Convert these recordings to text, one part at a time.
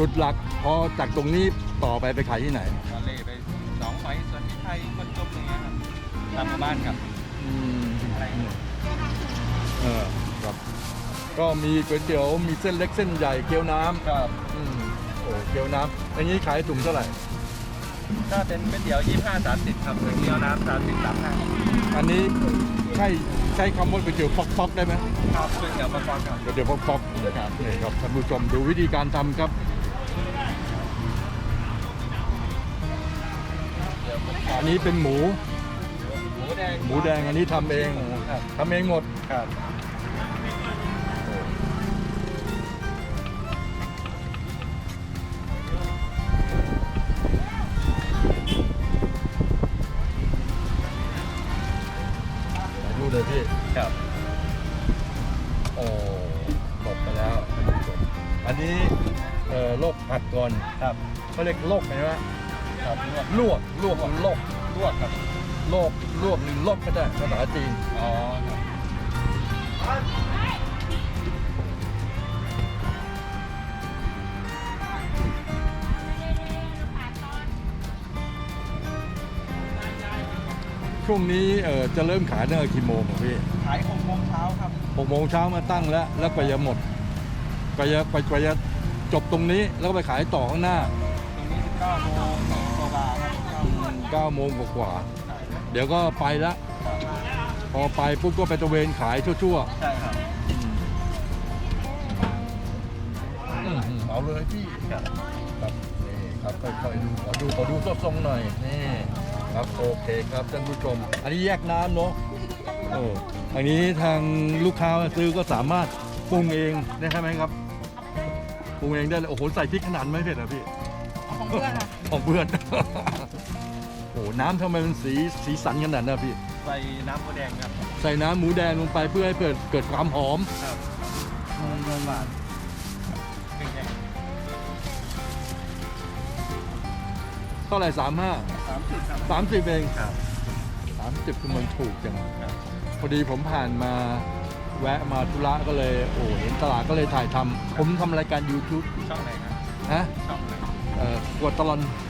จุดหลักพอจากตรงนี้ต่อไปไปขายที่ไหนทะเลไปหนองหอยสวนพริกไทยคนจบอย่างเงี้ยครับตามหมู่บ้านครับอืมอะไรเออครับ ก็มีก๋วยเตี๋ยวมีเส้นเล็กเส้นใหญ่เกี๊ยวน้ำครับอืมโอ้เกี๊ยวน้ำอย่างนี้ขายถุงเท่าไหร่ ถ้าเป็นก๋วยเตี๋ยว25 30ครับก๋วยเตี๋ยวน้ำ30 35อันนี้ใช่ใช้คำว่าก๋วยเตี๋ยวป๊อกป๊อกได้ไหม ครับก๋วยเตี๋ยวปลาปอนครับก๋วยเตี๋ยวป๊อกป๊อกนะครับนี่ครับท่านผู้ชมดูวิธีการทำครับ อันนี้เป็นหมู หมูแดงหมูแดงอันนี้ทำเองครับทำเองหมดครับดูเลยพี่ครับโอ้หมดไปแล้วท่านผู้ชมอันนี้เอ่อโลกผัดก่อนครับเขาเรียกโลกไหมวะ ครับลวกลวกลวกหรือโลกลวกครับโลกลวกหรือโลกก็ได้ภาษาจีนอ๋อครับช่วงนี้เอ่อจะเริ่มขายตั้งแต่กี่โมงอะพี่ขาย6โมงเช้าครับหกโมงเช้ามาตั้งแล้ว แล้วก็จะหมดก็จะไปก็จะจบตรงนี้แล้วก็ไปขายต่อข้างหน้า ตรงนี้9โมงกว่าๆครับ 9 9โมงกว่าใช่ๆเดี๋ยวก็ไปละครับพอไปปุ๊บก็ไปตระเวนขายทั่วใช่ครับๆอืมเอาเลยพี่ครับครับนี่ครับค่อยๆดูขอดูขอดูทรงๆหน่อยนี่ครับโอเคครับท่านผู้ชม อันนี้แยกน้ำเนาะโอ้อันนี้ทางลูกค้ามาซื้อก็สามารถปรุงเองได้ใช่ไหมครับปรุงเองได้เลยโอ้โหใส่พริกขนาดไม่เผ็ดเหรอพี่ ของเพื่อนค่ะ ของเพื่อนโอ้โห น้ำทำไมมันสีสีสันขนาดนั้นนะพี่ ใส่น้ำหมูแดงครับใส่น้ำหมูแดงลงไปเพื่อให้เกิดเกิดความหอม ครับเงินบาทครึ่งแห้งเท่าไหร่สามห้าสามสิบครับสามสิบเองครับ สามสิบคือมันถูกจังครับ พอดีผมผ่านมาแวะมาธุระก็เลยโอ้เห็นตลาดก็เลยถ่ายทำผมทำรายการ YouTube ช่องไหนครับ นะช่องไหนเอ่อครัวตลอนอะไรค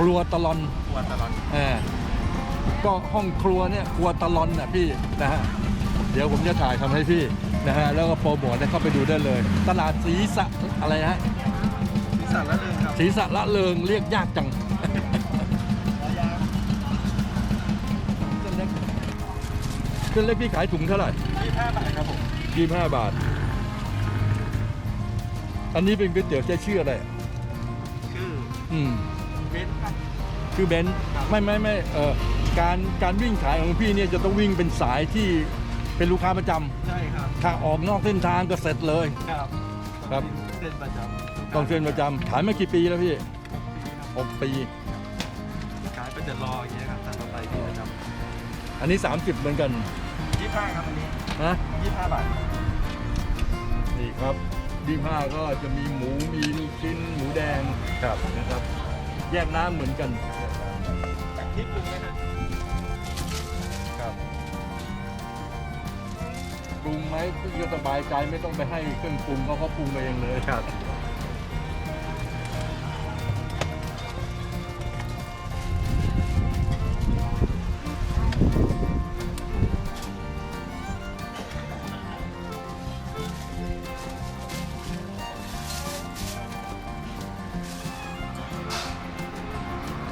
รับครัวตลอนครัวตลอดเออก็ห้องครัวเนี่ยครัวตลอนน่ะพี่นะฮะเดี๋ยวผมจะถ่ายทำให้พี่นะฮะแล้วก็โปรโมทให้เข้าไปดูได้เลย ตลาดสีสะอะไรนะสีสันละเรื่องครับสีสะละเริงเรียกยากจัง เส้นเล็กเส้นเล็กพี่ขายถุงเท่าไหร่ ยี่ห้าบาทครับผมยี่ห้าบาท อันนี้เป็นก๋วยเตี๋ยวใช้ชื่ออะไร ชื่ออืม เบนซ์ครับชื่อเบนซ์ครับ ไม่ไม่ไม่เอ่อการการวิ่งขายของพี่เนี่ยจะต้องวิ่งเป็นสายที่เป็นลูกค้าประจำใช่ครับ ถ้าออกนอกเส้นทางก็เสร็จเลย ครับครับ เส้นประจำต้องเส้นประจำขายมากี่ปีแล้วพี่หกปี ขายเป็นเดอะรออย่างเงี้ยครับตามต่อไปที่ประจอันนี้ 30 เหมือนกันำยี่ห้าครับอันนี้นะยี่ห้าบาทนี่ครับดีผ้าก็จะมีหมูมีลูกชิ้นหมูแดงครับนะครับ แยกน้ำเหมือนกันจากที่ปรุงไหมฮะครับปรุงไหมพี่ก็สบายใจไม่ต้องไปให้เครื่องปรุงเขาเขาปรุงมาเองเลย ครับ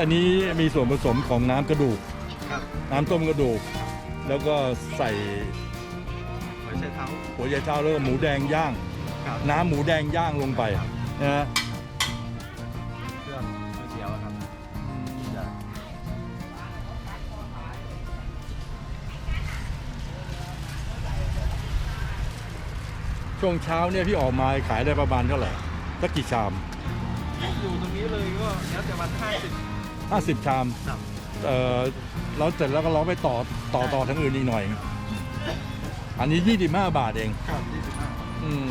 นนี้มีส่วนผสมของน้ำกระดูก ครับน้ำต้มกระดูก แล้วก็ใส่หัวไชเท้า หัวใจเท้าแล้วก็หมูแดงย่าง ครับ น้ำหมูแดงย่างลงไปนะฮะเครื่องก๋วยเตี๋ยวอะครับจะช่วงเช้าเนี่ยพี่ออกมาขายได้ประมาณเท่าไหร่สักกี่ชาม อยู่ตรงนี้เลยก็แล้วแต่วันห้าสิบ 50 ชามครับ เอ่อแล้วเสร็จแล้วก็เราไปต่อต่อต่อทั้งอื่นอีกหน่อย อันนี้ 25 บาทเอง ครับยี่สิบห้าอืม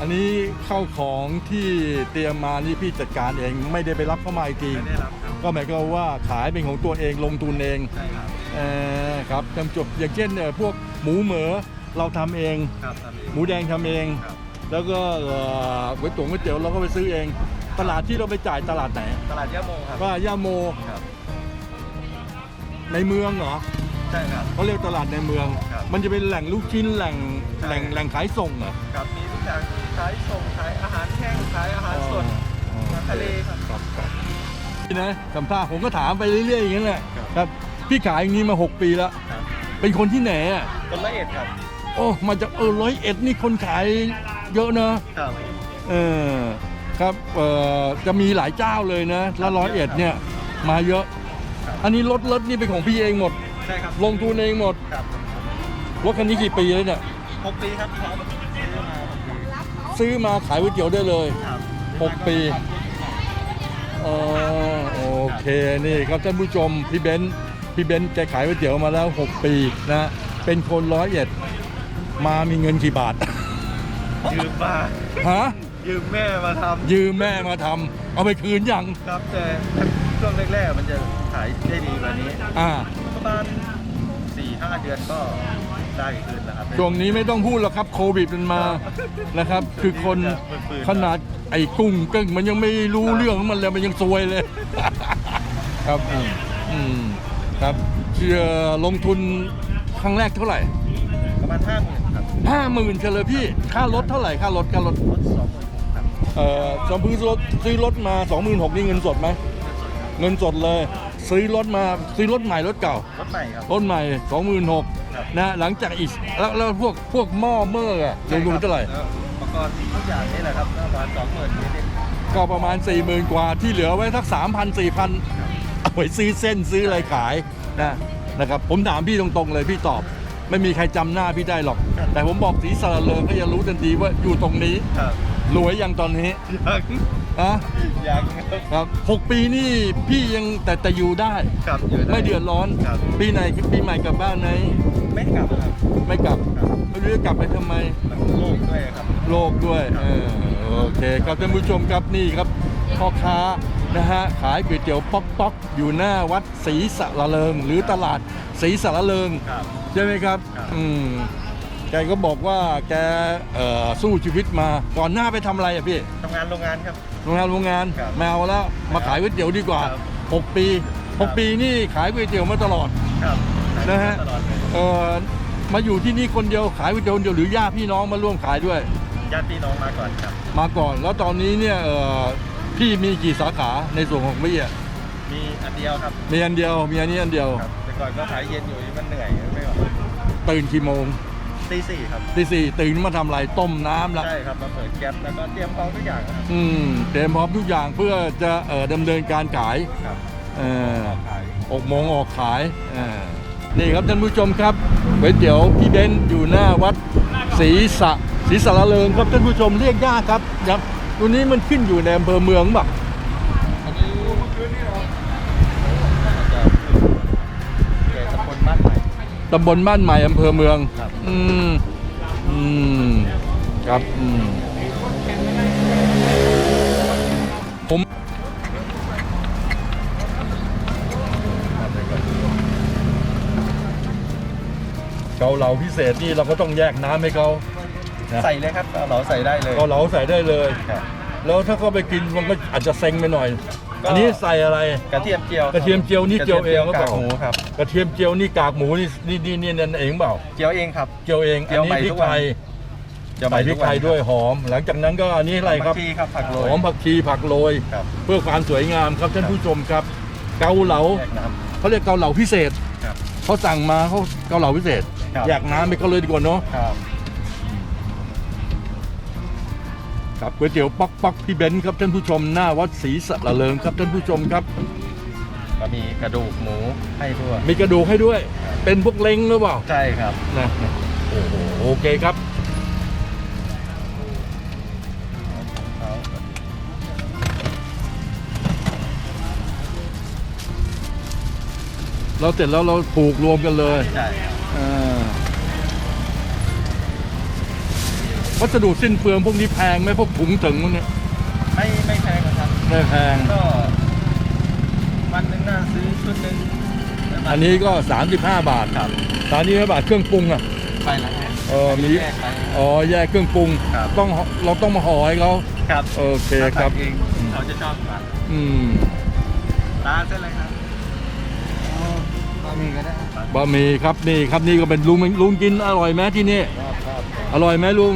อันนี้เข้าของที่เตรียมมานี่พี่จัดการเองไม่ได้ไปรับเข้ามาอีกทีไม่ได้รับครับก็หมายความว่าขายเป็นของตัวเองลงทุนเองใช่ครับเออครับจำจบอย่างเช่นเนี่ยพวกหมูเหมือเราทำเอง ครับทำเองหมูแดงทำเอง ครับแล้วก็เอ่อก๋วยเตี๋ยวก๋วยเตี๋ยวเราก็ไปซื้อเอง ตลาดที่เราไปจ่ายตลาดไหนตลาดยะโมครับก็ย่าโมครับ ในเมืองเหรอใช่ครับ เขาเรียกตลาดในเมือง ครับมันจะเป็นแหล่งลูกชิ้นแหล่งใช่ แหล่งแหล่งขายส่งเหรอครับ มีทุกอย่างมีขายส่งขายอาหารแห้งขายอาหารสด อ๋ออาหารทะเลครับ ครับครับนี่นะสัมภาษณ์ผมก็ถามไปเรื่อยๆอย่างนั้นแหละครับครับพี่ขายอย่างนี้มา 6 ปีแล้ว ครับเป็นคนที่ไหนอะคนละเอ็ดครับโอ้มาจากเออร้อยเอ็ดนี่คนขายเยอะนะ ครับ เออ ครับเออจะมีหลายเจ้าเลยนะแล้วร้อยเอ็ดเนี่ยมาเยอะครับอันนี้รถรถนี่เป็นของพี่เองหมด ใช่ครับลงทุนเองหมด ครับรถคันนี้กี่ปีแล้วเนี่ย หกปีครับพร้อมซื้อมาหกปีซื้อมาขายก๋วยเตี๋ยวได้เลย ครับหกปี อ๋อโอเคนี่ครับท่านผู้ชมพี่เบนซ์พี่เบนซ์แกขายก๋วยเตี๋ยวมาแล้ว 6 ปีนะเป็นคนร้อยเอ็ดมามีเงินกี่บาท ยืมมาฮะ ยืมแม่มาทยืมแม่มาทำเอาไปคืนยังำครับแต่ช่วงแรกๆมันจะขายได้ดีกว่านี้อ่า ประมาณสี่ห้าเดือนก็ได้คืนแล้วครับ ช่วงนี้ไม่ต้องพูดหรอกครับโควิดมันมานะครับ คือคนขนาดไอ้กุ้งกึ้งมันยังไม่รู้เรื่องของมันเลยมันยังซวยเลย ครับอืมอืมครับเชื่อลงทุนครั้งแรกเท่าไหร่ประมาณห้าหมื่นครับห้าหมื่นเฉลยพี่ ค่ารถเท่าไหร่ค่ารถค่ารถ รถสองหมื่นครับ เอ่อสมมติรถซื้อรถมา 26,000นี่เงินสดไหมเงินสดเลย ซื้อรถมาซื้อรถใหม่รถเก่า รถใหม่ครับ รถใหม่ 26,000นะหลังจากอีกแล้วแล้วพวกพวกหม้อเมื่ออะรวมๆเท่าไหร่แล้วอุปกรณ์ทุกอย่างนี่แหละครับประมาณสองหมื่นนิดก็ประมาณ 40,000 กว่าที่เหลือไว้สัก 3,000 4,000 เอาไว้ซื้อเส้นซื้ออะไรขายนะนะครับผมถามพี่ตรงๆเลยพี่ตอบ ไม่มีใครจำหน้าพี่ได้หรอก แต่ผมบอกสีสระเริงก็จะรู้ทันทีว่าอยู่ตรงนี้ๆครับ รวยยังตอนนี้ยังอะยังครับ ครับหกปีนี่พี่ยังแต่แต่อยู่ได้ ครับอยู่ไม่เดือดร้อน ครับ ปีไหนปีใหม่กลับบ้านไหนไม่กลับครับไม่กลับครับไม่รู้จะกลับไปทำไม มันโล่งด้วยครับ โลกด้วยครับเออโอเคครับท่านผู้ชมครับนี่ครับพ่อค้านะฮะขายก๋วยเตี๋ยวป๊อกป๊อกอยู่หน้าวัดศรีสะละเริง หรือตลาดศรีสะละเริงครับ ใช่ไหมครับ ครับ อืม แกก็บอกว่าแกเอ่อสู้ชีวิตมาก่อนหน้าไปทำอะไรอะพี่ทำงานโรงงานครับ โรงงานโรงงานครับแมวแล้วมาขายก๋วยเตี๋ยวดีกว่า ครับ 6 ปีครับ6ปีนี่ขายก๋วยเตี๋ยวมาตลอด ครับนะฮะ ตลอดเลยเออมาอยู่ที่นี่คนเดียวขายก๋วยเตี๋ยวคนเดียวหรือญาติพี่น้องมาร่วมขายด้วย ญาติพี่น้องมาก่อนครับ มาก่อนแล้วตอนนี้เนี่ยเออพี่มีกี่สาขาในส่วนของพี่อะมีอันเดียวครับมีอันเดียวมีอันนี้อันเดียว ครับแต่ก่อนก็ขายเย็นอยู่มันเหนื่อยไม่ไหวตื่นกี่โมง ตีสี่ครับตีสี่ตื่นมาทำอะไรต้มน้ำละใช่ครับมาเปิดแก๊สแล้วก็เตรียมของทุกอย่างครับอืมเตรียมพร้อมทุกอย่างเพื่อจะเออดำเนินการขายครับเออขายออกโมงออกขายอ่านี่ครับท่านผู้ชมครับก๋วยเตี๋ยวพี่เบนซ์อยู่หน้าวัดศรีสะศรีสะละเริงครับท่านผู้ชมเรียกยากครับครับตัวนี้มันขึ้นอยู่ในอำเภอเมืองแบบ ตำบลบ้านใหม่อำเภอเมือง ครับ อืม อืม ครับ อืม ผม เกาเหลาพิเศษนี่เราก็ต้องแยกน้ำให้เขานะใส่เลยครับเราใส่ได้เลย เกาเหลาใส่ได้เลย ครับ แล้วถ้าเขาไปกินมันก็อาจจะเซ็งไปหน่อยก็ อันนี้ใส่อะไร กระเทียมเจียวกระเทียมเจียวนี่เจียวเองหรือเปล่ากากหมูครับกระเทียมเจียวนี่กากหมูนี่นี่นี่นี่นั่นเองเปล่าเจียวเองครับเจียวเองเจีอัยนวนี้ใหม่พริทุกกวันไทยจะใส่พริกไทยด้วยหอม หลังจากนั้นก็อันนี้อะไรครับผักชีครับผักโรหยอมผักชีผักโรย ครับเพื่อความสวยงามครับท่านผู้ชมครับ เกาเหลาแยกน้เขาเรียกเกาเหลาพิเศษำครับเขาสั่งมาเขาเกาเหลาพิเศษครับ อยากน้ำไปเขาเลยดีกว่าเนาะ ครับ ครับก๋วยเตี๋ยวป๊อกป๊อกพี่เบนซ์ครับท่านผู้ชมหน้าวัดศรีสะละเริงครับท่านผู้ชมครับ ก็มีกระดูกหมูให้ด้วยมีกระดูกให้ด้วย เป็นพวกเล้งหรือเปล่าใช่ครับ นะโอ้โหโอเคครับ เราเสร็จแล้วเราผูกรวมกันเลย ใช่ครับอ่า วัสดุสิ้นเปลืองพวกนี้แพงไหมพวกถุงถึงพวกเนี้ยไม่ไม่แพงหรอกครับ ไม่แพง ก็วันหนึ่งน่าซื้อชุดหนึ่งอันนี้ก็ 35 บาทครับสามสิบห้าบาทเครื่องปรุงอะ ไปละเออมี แยกไป อ๋อแยกเครื่องปรุง ครับ ต้องเราต้องมาห่อให้เขา ครับโอเคครับเองเขาจะชอบกว่าอืมร้านเส้นอะไรครับบะหมี่ก็ได้บะหมี่ครับนี่ครับนี่ก็เป็นลุงลุงกินอร่อยไหมที่นี่ ครับครับอร่อยไหมลุง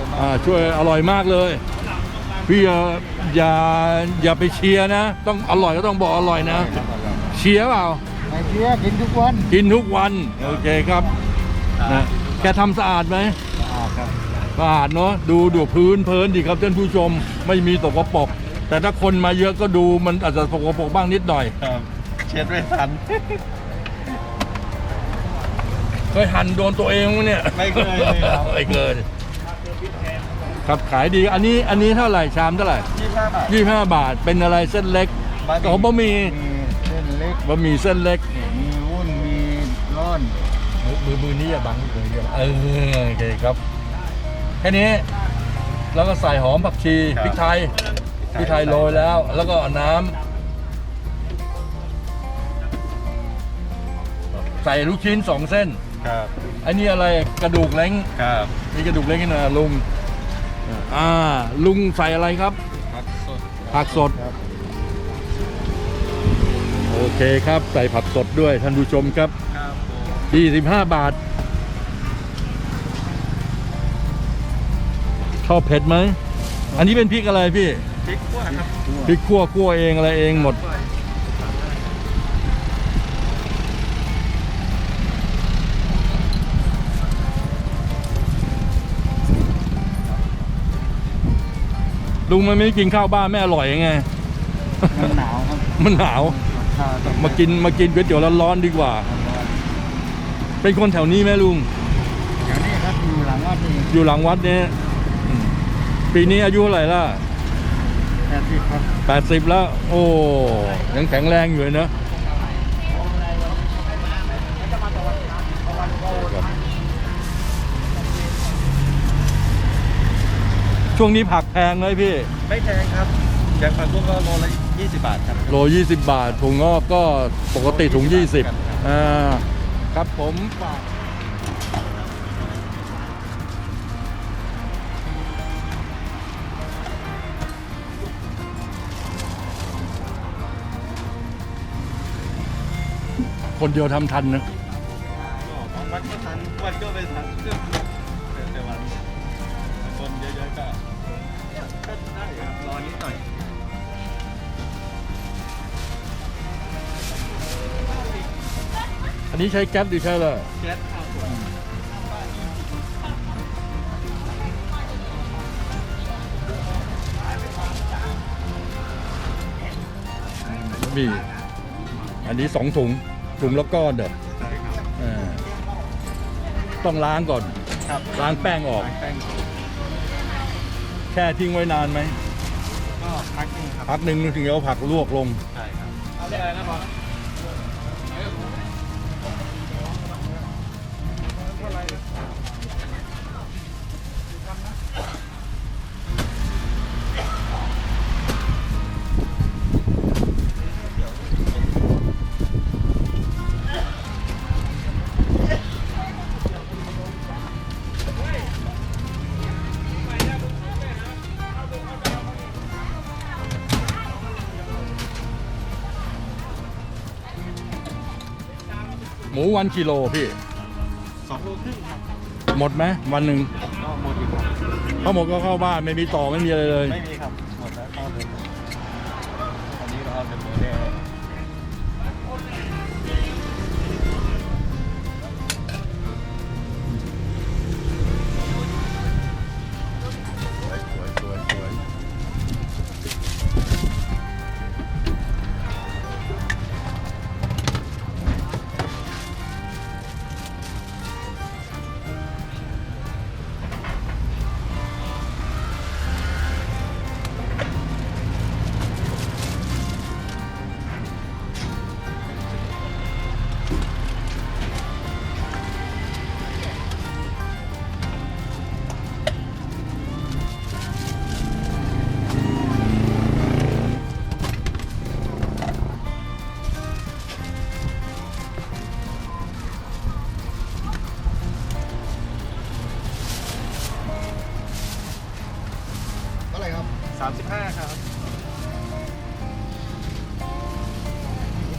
อร่อยครับอร่อยมากอ่าช่วยอร่อยมากเลย พี่อย่าอย่าอย่าไปเชียร์นะ ต้องอร่อยก็ต้องบอกอร่อยนะครับอร่อยเชียร์เปล่าไม่เชื่อกินทุกวันกินทุกวัน โอเคครับนะแกทำสะอาดไหมสะอาดครับสะอาดเนาะดูดูพื้นเพลินดีครับท่านผู้ชมไม่มีตกกระปรกแต่ถ้าคนมาเยอะก็ดูมันอาจจะตกกระปรกบ้างนิดหน่อยครับเช็ดไม่ทันเคยหั่นโดนตัวเองมั้ยเนี่ย ไม่เคยเลยครับไม่เคย ครับขายดีอันนี้อันนี้เท่าไหร่ชามเท่าไหร่ยี่สิบห้าบาทยี่ห้าบาทเป็นอะไรเส้นเล็กบะหมี่อ๋อบะหมี่มีเส้นเล็ก บะหมี่เส้นเล็กมีวุ้นมีร้อนมือมือมือนี้อย่าบังมือเดียวเออโอเคครับแค่นี้แล้วก็ใส่หอมผักชีพริกไทยพริกไทยโรยแล้ว แล้วก็เอาน้ำใส่ลูกชิ้นสองเส้นครับอันนี้อะไรกระดูกเล้งครับนี่กระดูกเล้งนี่นะลุง อ่าลุงใส่อะไรครับ ผักสดผักสด ครับโอเคครับใส่ผักสดด้วยท่านผู้ชมครับ ครับผม25 บาท ชอบเผ็ดไหม อันนี้เป็นพริกอะไรพี่ พริกขั่วครับพริกคั่วคั่วเองอะไรเองหมด ลุงมันไม่กินข้าวบ้านไม่อร่อยยังไง มันหนาวครับมันหนาว ข้าวต้องมากินมากินก๋วยเตี๋ยวร้อนๆดีกว่า เป็นคนแถวนี้ไหมลุงอย่างนี้ครับอยู่หลังวัดนี่อยู่หลังวัดเนี่ยอืมปีนี้อายุเท่าไหร่ล่ะแปดสิบครับ แปดสิบแล้ว โอ้ยังแข็งแรงอยู่เลยเนอะ ช่วงนี้ผักแพงเลยพี่ ไม่แพงครับอย่างผักบุ้งก็โลละยี่สิบบาทครับ โล 20 บาทถุงงอกก็ปกติถุง 20อ่าครับผมฝากคนเดียวทำทันนะวันก็ทันวันก็ไม่ทันก็แต่วันคนเยอะๆก็ก็ ได้ครับรอนิดหน่อยอันนี้ใช้แก๊สหรือใช้อะไรแก๊สครับผมมีอันนี้สองถุงถุงละก้อนเด้อใช่ครับอ่าต้องล้างก่อน ครับล้างแป้งออกล้างแป้ง แช่ทิ้งไว้นานไหมก็พักนึงครับพักหนึ่งถึงจะเอาผักลวกลง ใช่ครับ เอาเรียกอะไรนะบอล วันกิโลพี่สองโลครึ่งครับหมดไหมวันหนึ่งก็หมดอีกครับพอหมดก็เข้าบ้านไม่มีต่อไม่มีอะไรเลย ไม่มี สามสิบห้าครับ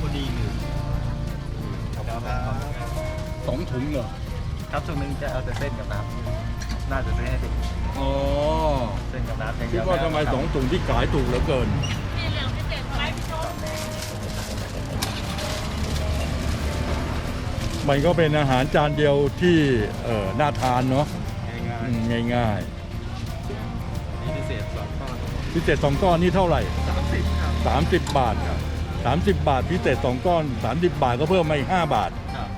พอดีหนึ่งขอบคุณครับสองถุงเหรอครับถุงหนึ่งจะเอาแต่เส้นกับน้ำน่าจะเส้นให้เด็กอ้เส้นกับน้ำอย่คิดว่าทำไมสองถุงที่ขายถูกเหลือเกิน มันก็เป็นอาหารจานเดียวที่เอ่อน่าทานเนาะง่ายอืมง่ายๆ ๆนี่พิเศษสุด พิเศษสองก้อนนี่เท่าไหร่สามสิบครับสามสิบบาทครับสามสิบบาทพิเศษสองก้อนสามสิบบาทก็เพิ่มมาอีกห้าบาท ครับ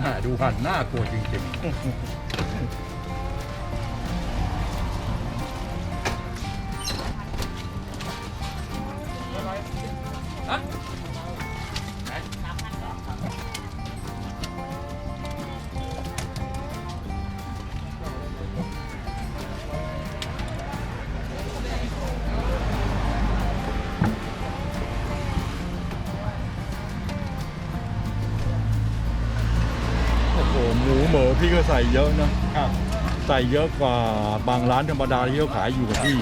น่าดูหันหน้ากลัวจริงๆ หหมูเหมอพี่ก็ใส่เยอะนะครับ ใส่เยอะกว่าบางร้านธรรมดาที่เขาขายอยู่กับที่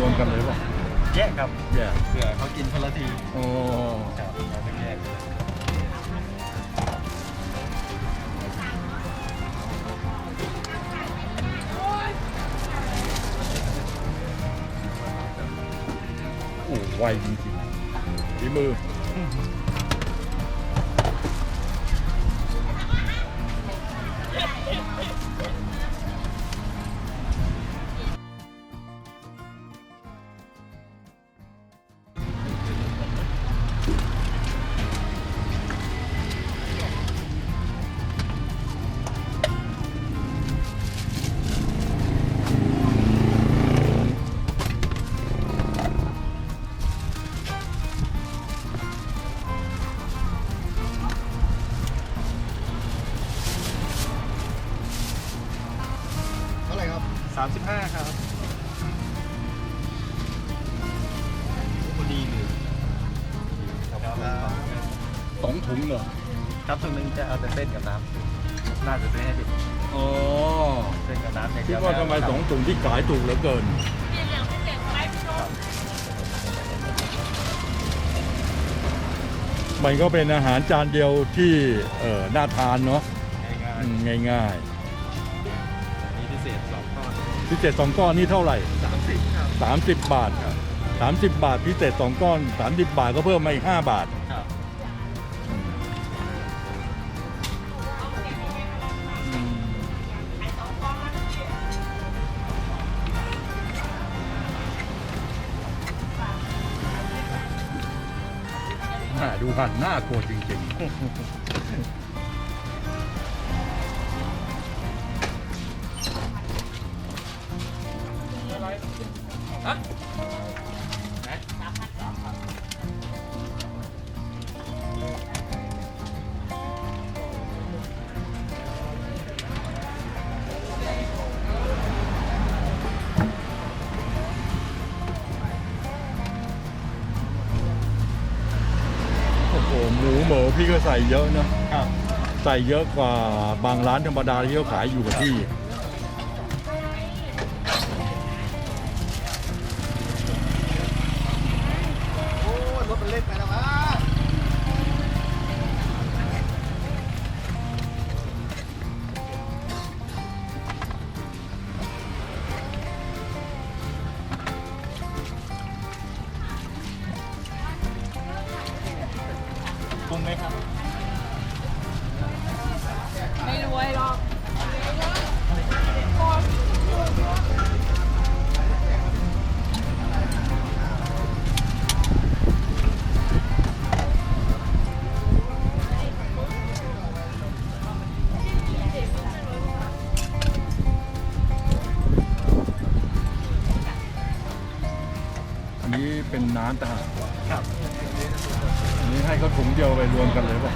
รวมกันเลยป่ะแยกครับ แย่เผื่อเขากินคนละที โอ้ ที่ขายถูกเหลือเกินมันก็เป็นอาหารจานเดียวที่เออน่าทานเนาะง่ายอืมง่ายๆนี่พิเศษสองก้อนๆพิเศษสองก้อนนี่เท่าไหร่ สามสิบครับสามสิบบาทครับสามสิบบาทพิเศษสองก้อนสามสิบบาทก็เพิ่มมาอีกห้าบาท น่านน้ากลัวจริงๆ พี่ก็ใส่เยอะนะครับ ใส่เยอะกว่าบางร้านธรรมดาที่เขาขายอยู่กับที่ ไหมครับไม่รวยหรอกอันนี้เป็นน้ำตา ไปรวมกันเลยป่ะ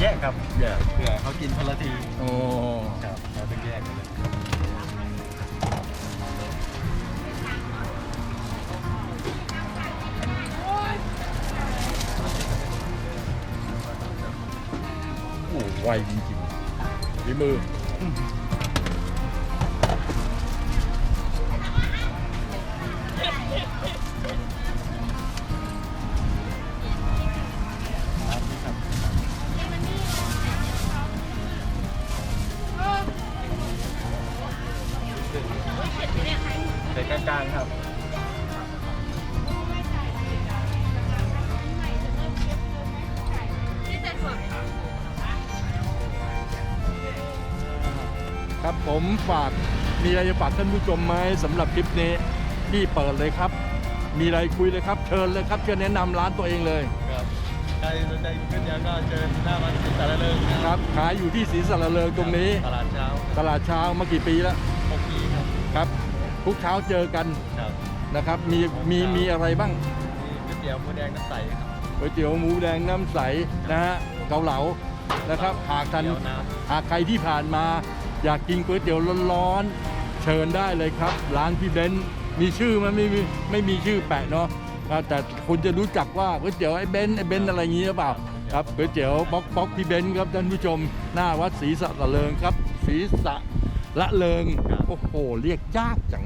แยกครับแย่เผื่อเขากินคนละทีโอ้ครับเราต้องแยกกันเลยโหไวจริงๆฝีมือ อะไรจะฝากท่านผู้ชมไหมสำหรับคลิปนี้พี่เปิดเลยครับ มีอะไรคุยเลยครับ เชิญเลยครับเชิญแนะนำร้านตัวเองเลยครับใครสนใจขึ้นยังก็เชิญหน้าบ้านสินสารเลิงนะครับขายอยู่ที่ศรีสระเริงตรงนี้ ตลาดเช้าตลาดเช้ามากี่ปีแล้วหกปีครับครับ ทุกเช้าเจอกันครับนะครับ มีมีมีอะไรบ้างมีก๋วยเตี๋ยวหมูแดงน้ำใสครับ ก๋วยเตี๋ยวหมูแดงน้ำใสนะฮะเกาเหลานะครับหากท่านเตี๋ยวน้หากใครที่ผ่านมา อยากกินก๋วยเตี๋ยวร้อนๆเชิญได้เลยครับ ร้านพี่เบนซ์มีชื่อไหมันไม่มีไม่มีชื่อแปะเนาะอ่าแต่คุณจะรู้จักว่าก๋วยเตี๋ยวไอ้เบนซ์ไอ้เบนซ์อะไรอย่างงี้หรือเปล่าครับก๋วยเตี๋ยวบ๊อกบ๊อกพี่เบนซ์ครับท่านผู้ชมหน้าวัดศรีสะละเริงครับศรีสะละเริงโอ้โหเรียกยากจัง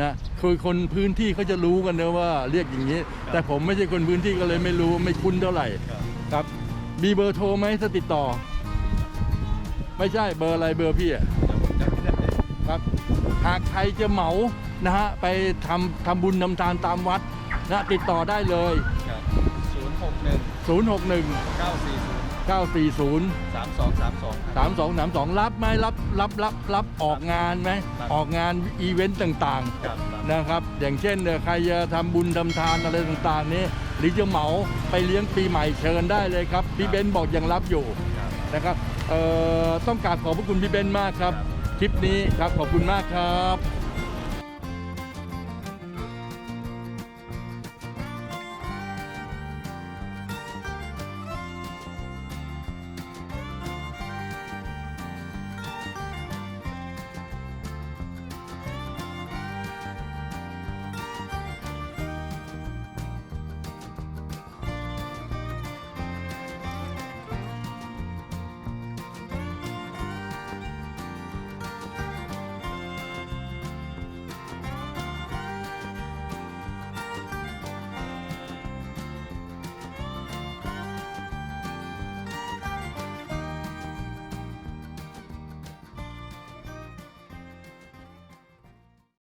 นะคือคนพื้นที่เขาจะรู้กันนะว่าเรียกอย่างนี้ แต่ผมไม่ใช่คนพื้นที่ก็เลยไม่รู้ไม่คุ้นเท่าไหร่ำครับครับมีเบอร์โทรไหมถ้าติดต่อ ไม่ใช่เบอร์อะไรเบอร์พี่อะ หากใครจะเหมานะฮะไปทำทำบุญนำทานตามวัดนะติดต่อได้เลย ครับศูนย์หกหนึ่ง061 เก้าสี่ศูนย์940 สามสองสามสองครับ3232รับไหมรับรับรับรับออกงานไหมครับ ออกงานอีเวนต์ต่างครับครับๆนะครับ อย่างเช่นเอ่อใครจะทำบุญทำทานอะไรต่างๆนี้หรือจะเหมาไปเลี้ยงปีใหม่เชิญได้เลยครับพี่เบนซ์บอกยังรับอยู่ครับ นะครับเอ่อต้องกราบขอบพระคุณพี่เบนซ์มากครับ ค ลิปนี้ครับขอบคุณมากครับ